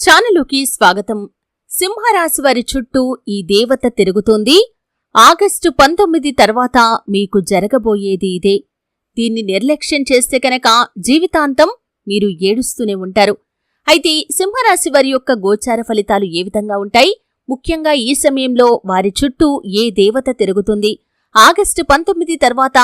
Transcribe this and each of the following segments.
ఛానలుకి స్వాగతం. సింహరాశి వారి చుట్టూ ఈ దేవత తిరుగుతోంది. ఆగస్టు పంతొమ్మిది తర్వాత మీకు జరగబోయేది ఇదే. దీన్ని నిర్లక్ష్యం చేస్తే కనుక జీవితాంతం మీరు ఏడుస్తూనే ఉంటారు. అయితే సింహరాశి వారి యొక్క గోచార ఫలితాలు ఏ విధంగా ఉంటాయి? ముఖ్యంగా ఈ సమయంలో వారి చుట్టూ ఏ దేవత తిరుగుతుంది? ఆగస్టు పంతొమ్మిది తర్వాత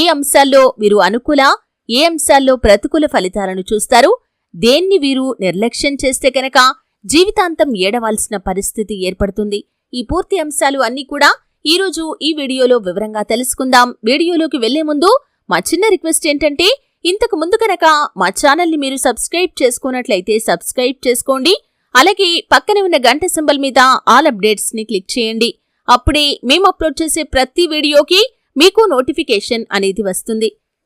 ఏ అంశాల్లో మీరు అనుకూల ఏ అంశాల్లో ప్రతికూల ఫలితాలను చూస్తారు? దేన్ని వీరు నిర్లక్ష్యం చేస్తే కనుక జీవితాంతం ఏడవాల్సిన పరిస్థితి ఏర్పడుతుంది. ఈ పూర్తి అంశాలు అన్నీ కూడా ఈరోజు ఈ వీడియోలో వివరంగా తెలుసుకుందాం. వీడియోలోకి వెళ్ళే ముందు మా చిన్న రిక్వెస్ట్ ఏంటంటే ఇంతకు ముందు కనుక మా ఛానల్ని మీరు సబ్స్క్రైబ్ చేసుకున్నట్లయితే సబ్స్క్రైబ్ చేసుకోండి. అలాగే పక్కనే ఉన్న గంట సింబల్ మీద ఆల్ అప్డేట్స్ని క్లిక్ చేయండి. అప్పుడే మేము అప్లోడ్ చేసే ప్రతి వీడియోకి మీకు నోటిఫికేషన్ అనేది వస్తుంది.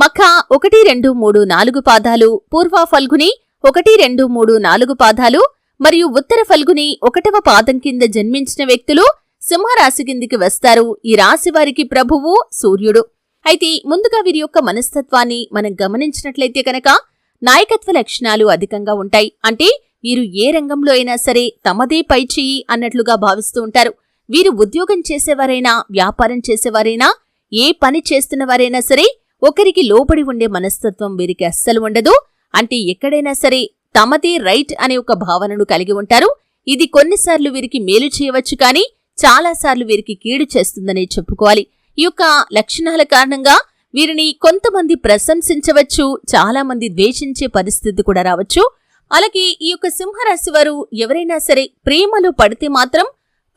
మఖ ఒకటి రెండు మూడు నాలుగు పాదాలు పూర్వ ఫల్గుని ఒకటి రెండు మూడు నాలుగు పాదాలు మరియు ఉత్తర ఫల్గుని ఒకటవ పాదం కింద జన్మించిన వ్యక్తులు సింహరాశి కిందికి వస్తారు. ఈ రాశి వారికి ప్రభువు సూర్యుడు. అయితే ముందుగా వీరి యొక్క మనస్తత్వాన్ని మనం గమనించినట్లయితే కనుక నాయకత్వ లక్షణాలు అధికంగా ఉంటాయి. అంటే వీరు ఏ రంగంలో అయినా సరే తమదే పై చెయ్యి అన్నట్లుగా భావిస్తూ ఉంటారు. వీరు ఉద్యోగం చేసేవారైనా వ్యాపారం చేసేవారైనా ఏ పని చేస్తున్నవారైనా సరే ఒకరికి లోబడి ఉండే మనస్తత్వం వీరికి అస్సలు ఉండదు. అంటే ఎక్కడైనా సరే తమదే రైట్ అనే ఒక భావనను కలిగి ఉంటారు. ఇది కొన్నిసార్లు వీరికి మేలు చేయవచ్చు కానీ చాలాసార్లు వీరికి కీడు చేస్తుందనే చెప్పుకోవాలి. ఈ యొక్క లక్షణాల కారణంగా వీరిని కొంతమంది ప్రశంసించవచ్చు చాలామంది ద్వేషించే పరిస్థితి కూడా రావచ్చు. అలాగే ఈ యొక్క సింహరాశి వారు ఎవరైనా సరే ప్రేమలో పడితే మాత్రం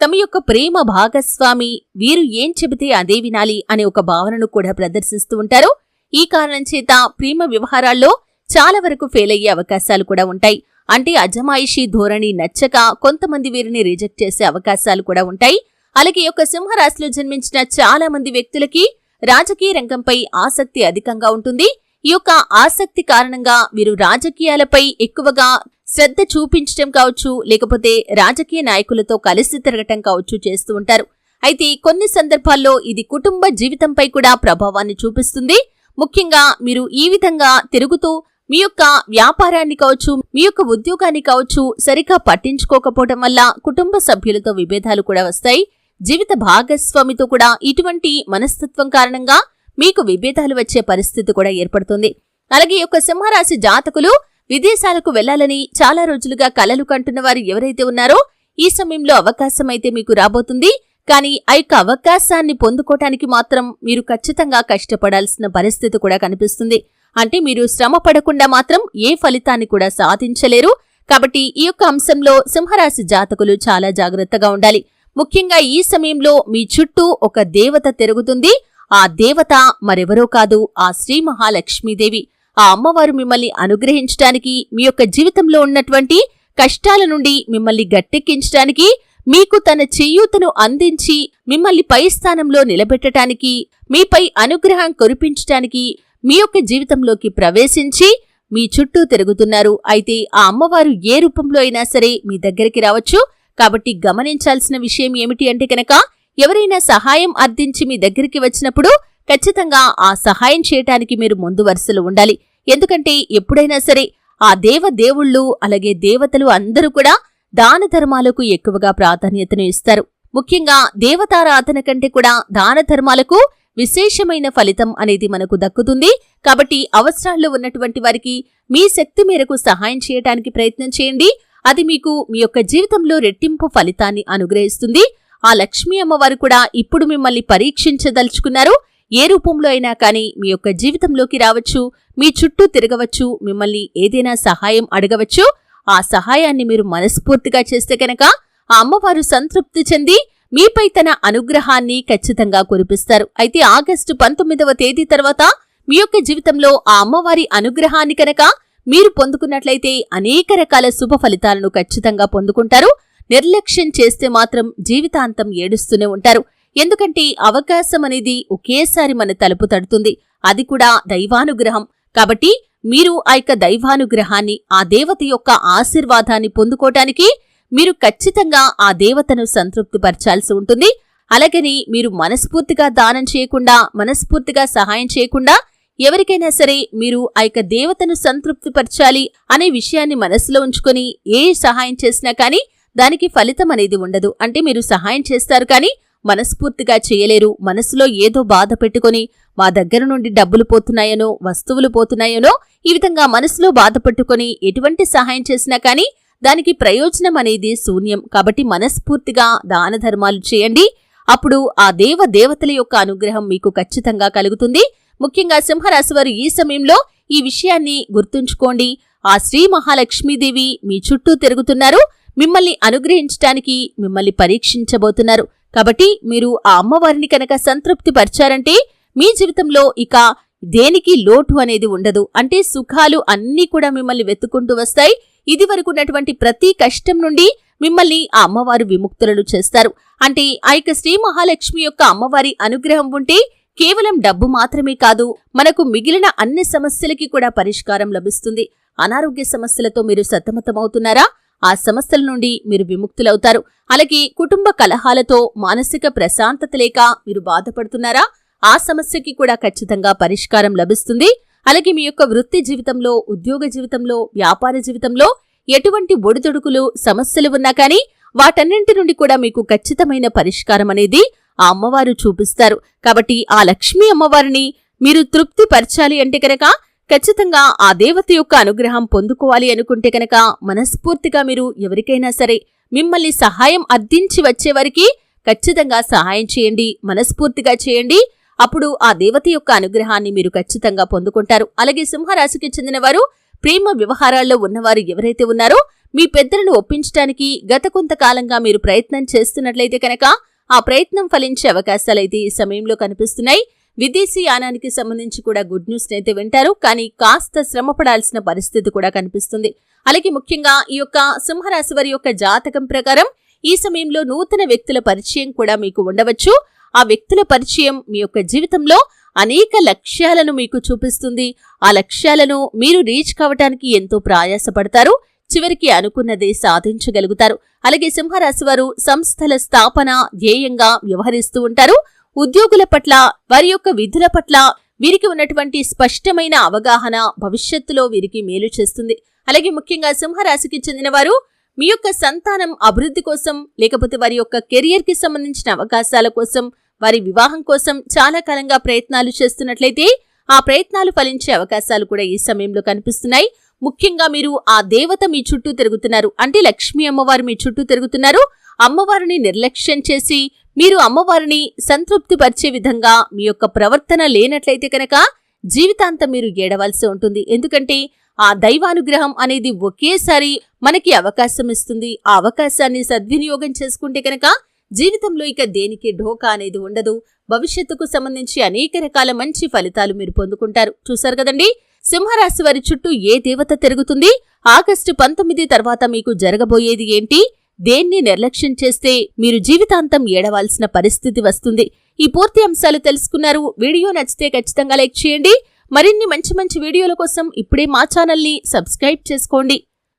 తమ యొక్క ప్రేమ భాగస్వామి వీరు ఏం చెబితే అదే వినాలి అనే ఒక భావనను కూడా ప్రదర్శిస్తూ ఉంటారు. ఈ కారణం చేత ప్రేమ వ్యవహారాల్లో చాలా వరకు ఫెయిల్ అయ్యే అవకాశాలు కూడా ఉంటాయి. అంటే అజమాయిషీ ధోరణి నచ్చక కొంతమంది వీరిని రిజెక్ట్ చేసే అవకాశాలు కూడా ఉంటాయి. అలాగే యొక్క సింహరాశిలో జన్మించిన చాలా మంది వ్యక్తులకి రాజకీయ రంగంపై ఆసక్తి అధికంగా ఉంటుంది. ఈ యొక్క ఆసక్తి కారణంగా వీరు రాజకీయాలపై ఎక్కువగా శ్రద్ధ చూపించటం కావచ్చు లేకపోతే రాజకీయ నాయకులతో కలిసి తిరగటం కావచ్చు చేస్తూ ఉంటారు. అయితే కొన్ని సందర్భాల్లో ఇది కుటుంబ జీవితంపై కూడా ప్రభావాన్ని చూపిస్తుంది. ముఖ్యంగా మీరు ఈ విధంగా తిరుగుతూ మీ యొక్క వ్యాపారాన్ని కావచ్చు మీ యొక్క ఉద్యోగాన్ని కావచ్చు సరిగా పట్టించుకోకపోవటం వల్ల కుటుంబ సభ్యులతో విభేదాలు కూడా వస్తాయి. జీవిత భాగస్వామితో కూడా ఇటువంటి మనస్తత్వం కారణంగా మీకు విభేదాలు వచ్చే పరిస్థితి కూడా ఏర్పడుతుంది. అలాగే ఈ యొక్క సింహరాశి జాతకులు విదేశాలకు వెళ్ళాలని చాలా రోజులుగా కలలు కంటున్న వారు ఎవరైతే ఉన్నారో ఈ సమయంలో అవకాశం అయితే మీకు రాబోతుంది. కానీ ఆ యొక్క అవకాశాన్ని పొందుకోవటానికి మాత్రం మీరు ఖచ్చితంగా కష్టపడాల్సిన పరిస్థితి కూడా కనిపిస్తుంది. అంటే మీరు శ్రమ పడకుండా మాత్రం ఏ ఫలితాన్ని కూడా సాధించలేరు. కాబట్టి ఈ యొక్క అంశంలో సింహరాశి జాతకులు చాలా జాగ్రత్తగా ఉండాలి. ముఖ్యంగా ఈ సమయంలో మీ చుట్టూ ఒక దేవత తిరుగుతుంది. ఆ దేవత మరెవరో కాదు ఆ శ్రీ మహాలక్ష్మీదేవి. ఆ అమ్మవారు మిమ్మల్ని అనుగ్రహించటానికి మీ యొక్క జీవితంలో ఉన్నటువంటి కష్టాల నుండి మిమ్మల్ని గట్టెక్కించటానికి మీకు తన చెయ్యూతను అందించి మిమ్మల్ని పై స్థానంలో నిలబెట్టటానికి మీపై అనుగ్రహం కురిపించటానికి మీ యొక్క జీవితంలోకి ప్రవేశించి మీ చుట్టూ తిరుగుతున్నారు. అయితే ఆ అమ్మవారు ఏ రూపంలో అయినా సరే మీ దగ్గరికి రావచ్చు. కాబట్టి గమనించాల్సిన విషయం ఏమిటి అంటే కనుక ఎవరైనా సహాయం అర్థించి మీ దగ్గరికి వచ్చినప్పుడు ఖచ్చితంగా ఆ సహాయం చేయటానికి మీరు ముందు వరుసలో ఉండాలి. ఎందుకంటే ఎప్పుడైనా సరే ఆ దేవ దేవుళ్ళు అలాగే దేవతలు అందరూ కూడా దాన ధర్మాలకు ఎక్కువగా ప్రాధాన్యతను ఇస్తారు. ముఖ్యంగా దేవతారాధన కంటే కూడా దాన ధర్మాలకు విశేషమైన ఫలితం అనేది మనకు దక్కుతుంది. కాబట్టి అవసరాల్లో ఉన్నటువంటి వారికి మీ శక్తి మేరకు సహాయం చేయటానికి ప్రయత్నం చేయండి. అది మీకు మీ యొక్క జీవితంలో రెట్టింపు ఫలితాన్ని అనుగ్రహిస్తుంది. ఆ లక్ష్మీ అమ్మవారు కూడా ఇప్పుడు మిమ్మల్ని పరీక్షించదలుచుకున్నారు. ఏ రూపంలో అయినా కానీ మీ యొక్క జీవితంలోకి రావచ్చు మీ చుట్టూ తిరగవచ్చు మిమ్మల్ని ఏదైనా సహాయం అడగవచ్చు. ఆ సహాయాన్ని మీరు మనస్ఫూర్తిగా చేస్తే కనుక ఆ అమ్మవారు సంతృప్తి చెంది మీపై తన అనుగ్రహాన్ని ఖచ్చితంగా కురిపిస్తారు. అయితే ఆగస్టు పంతొమ్మిదవ తేదీ తర్వాత మీ యొక్క జీవితంలో ఆ అమ్మవారి అనుగ్రహాన్ని కనుక మీరు పొందుకున్నట్లయితే అనేక రకాల శుభ ఫలితాలను ఖచ్చితంగా పొందుకుంటారు. నిర్లక్ష్యం చేస్తే మాత్రం జీవితాంతం ఏడుస్తూనే ఉంటారు. ఎందుకంటే అవకాశం అనేది ఒకేసారి మన తలుపు తడుతుంది. అది కూడా దైవానుగ్రహం. కాబట్టి మీరు ఆ యొక్క దైవానుగ్రహాన్ని ఆ దేవత యొక్క ఆశీర్వాదాన్ని పొందుకోటానికి మీరు ఖచ్చితంగా ఆ దేవతను సంతృప్తిపరచాల్సి ఉంటుంది. అలాగని మీరు మనస్ఫూర్తిగా దానం చేయకుండా మనస్ఫూర్తిగా సహాయం చేయకుండా ఎవరికైనా సరే మీరు ఆ యొక్క దేవతను సంతృప్తిపరచాలి అనే విషయాన్ని మనసులో ఉంచుకొని ఏ సహాయం చేసినా కానీ దానికి ఫలితం అనేది ఉండదు. అంటే మీరు సహాయం చేస్తారు కానీ మనస్ఫూర్తిగా చేయలేరు. మనసులో ఏదో బాధ పెట్టుకొని మా దగ్గర నుండి డబ్బులు పోతున్నాయనో వస్తువులు పోతున్నాయనో ఈ విధంగా మనసులో బాధ పెట్టుకొని ఎటువంటి సహాయం చేసినా కానీ దానికి ప్రయోజనం అనేది శూన్యం. కాబట్టి మనస్ఫూర్తిగా దాన ధర్మాలు చేయండి. అప్పుడు ఆ దేవ దేవతల యొక్క అనుగ్రహం మీకు ఖచ్చితంగా కలుగుతుంది. ముఖ్యంగా సింహరాశి వారు ఈ సమయంలో ఈ విషయాన్ని గుర్తుంచుకోండి. ఆ శ్రీ మహాలక్ష్మీదేవి మీ చుట్టూ తిరుగుతున్నారు. మిమ్మల్ని అనుగ్రహించటానికి మిమ్మల్ని పరీక్షించబోతున్నారు. కాబట్టి మీరు ఆ అమ్మవారిని కనుక సంతృప్తి పరిచారంటే మీ జీవితంలో ఇక దేనికి లోటు అనేది ఉండదు. అంటే సుఖాలు అన్నీ కూడా మిమ్మల్ని వెతుక్కుంటూ వస్తాయి. ఇది వరకున్నటువంటి ప్రతి కష్టం నుండి మిమ్మల్ని ఆ అమ్మవారు విముక్తులను చేస్తారు. అంటే ఆ యొక్క శ్రీ మహాలక్ష్మి యొక్క అమ్మవారి అనుగ్రహం ఉంటే కేవలం డబ్బు మాత్రమే కాదు మనకు మిగిలిన అన్ని సమస్యలకి కూడా పరిష్కారం లభిస్తుంది. అనారోగ్య సమస్యలతో మీరు సతమతమవుతున్నారా? ఆ సమస్యల నుండి మీరు విముక్తులవుతారు. అలాగే కుటుంబ కలహాలతో మానసిక ప్రశాంతత లేక మీరు బాధపడుతున్నారా? ఆ సమస్యకి కూడా ఖచ్చితంగా పరిష్కారం లభిస్తుంది. అలాగే మీ యొక్క వృత్తి జీవితంలో ఉద్యోగ జీవితంలో వ్యాపార జీవితంలో ఎటువంటి ఒడిదొడుకులు సమస్యలు ఉన్నా కానీ వాటన్నింటి నుండి కూడా మీకు ఖచ్చితమైన పరిష్కారం అనేది ఆ అమ్మవారు చూపిస్తారు. కాబట్టి ఆ లక్ష్మీ అమ్మవారిని మీరు తృప్తిపరచాలి అంటే కనుక ఖచ్చితంగా ఆ దేవత యొక్క అనుగ్రహం పొందుకోవాలి అనుకుంటే కనుక మనస్ఫూర్తిగా మీరు ఎవరికైనా సరే మిమ్మల్ని సహాయం అద్దించి వచ్చేవారికి ఖచ్చితంగా సహాయం చేయండి మనస్ఫూర్తిగా చేయండి. అప్పుడు ఆ దేవత యొక్క అనుగ్రహాన్ని మీరు ఖచ్చితంగా పొందుకుంటారు. అలాగే సింహరాశికి చెందినవారు ప్రేమ వ్యవహారాల్లో ఉన్నవారు ఎవరైతే ఉన్నారో మీ పెద్దలను ఒప్పించడానికి గత కొంతకాలంగా మీరు ప్రయత్నం చేస్తున్నట్లయితే కనుక ఆ ప్రయత్నం ఫలించే అవకాశాలైతే ఈ సమయంలో కనిపిస్తున్నాయి. విదేశీ యానానికి సంబంధించి కూడా గుడ్ న్యూస్ అయితే వింటారు. కానీ కాస్త శ్రమపడాల్సిన పరిస్థితి కూడా కనిపిస్తుంది. అలాగే ముఖ్యంగా ఈ యొక్క సింహరాశి వారి యొక్క జాతకం ప్రకారం ఈ సమయంలో నూతన వ్యక్తుల పరిచయం కూడా మీకు ఉండవచ్చు. ఆ వ్యక్తుల పరిచయం మీ యొక్క జీవితంలో అనేక లక్ష్యాలను మీకు చూపిస్తుంది. ఆ లక్ష్యాలను మీరు రీచ్ కావటానికి ఎంతో ప్రయాసపడతారు. చివరికి అనుకున్నదే సాధించగలుగుతారు. అలాగే సింహరాశి వారు సంస్థల స్థాపన ధ్యేయంగా వ్యవహరిస్తూ ఉంటారు. ఉద్యోగుల పట్ల వారి యొక్క విధుల పట్ల వీరికి ఉన్నటువంటి స్పష్టమైన అవగాహన భవిష్యత్తులో వీరికి మేలు చేస్తుంది. అలాగే ముఖ్యంగా సింహరాశికి చెందినవారు మీ యొక్క సంతానం అభివృద్ధి కోసం లేకపోతే వారి యొక్క కెరియర్కి సంబంధించిన అవకాశాల కోసం వారి వివాహం కోసం చాలా కాలంగా ప్రయత్నాలు చేస్తున్నట్లయితే ఆ ప్రయత్నాలు ఫలించే అవకాశాలు కూడా ఈ సమయంలో కనిపిస్తున్నాయి. ముఖ్యంగా మీరు ఆ దేవత మీ చుట్టూ తిరుగుతున్నారు. అంటే లక్ష్మీ అమ్మవారు మీ చుట్టూ తిరుగుతున్నారు. అమ్మవారిని నిర్లక్ష్యం చేసి మీరు అమ్మవారిని సంతృప్తిపరిచే విధంగా మీ యొక్క ప్రవర్తన లేనట్లయితే కనుక జీవితాంతం మీరు ఏడవలసి ఉంటుంది. ఎందుకంటే ఆ దైవానుగ్రహం అనేది ఒకేసారి మనకి అవకాశం ఇస్తుంది. ఆ అవకాశాన్ని సద్వినియోగం చేసుకుంటే కనుక జీవితంలో ఇక దేనికి ఢోకా అనేది ఉండదు. భవిష్యత్తుకు సంబంధించి అనేక రకాల మంచి ఫలితాలు మీరు పొందుకుంటారు. చూశారు కదండి? సింహరాశి వారి చుట్టూ ఏ దేవత తిరుగుతుంది? ఆగస్టు పంతొమ్మిది తర్వాత మీకు జరగబోయేది ఏంటి? దేన్ని నిర్లక్ష్యం చేస్తే మీరు జీవితాంతం ఏడవాల్సిన పరిస్థితి వస్తుంది. ఈ పూర్తి అంశాలు తెలుసుకున్నారు. వీడియో నచ్చితే ఖచ్చితంగా లైక్ చేయండి. మరిన్ని మంచి మంచి వీడియోల కోసం ఇప్పుడే మా ఛానల్ని సబ్స్క్రైబ్ చేసుకోండి.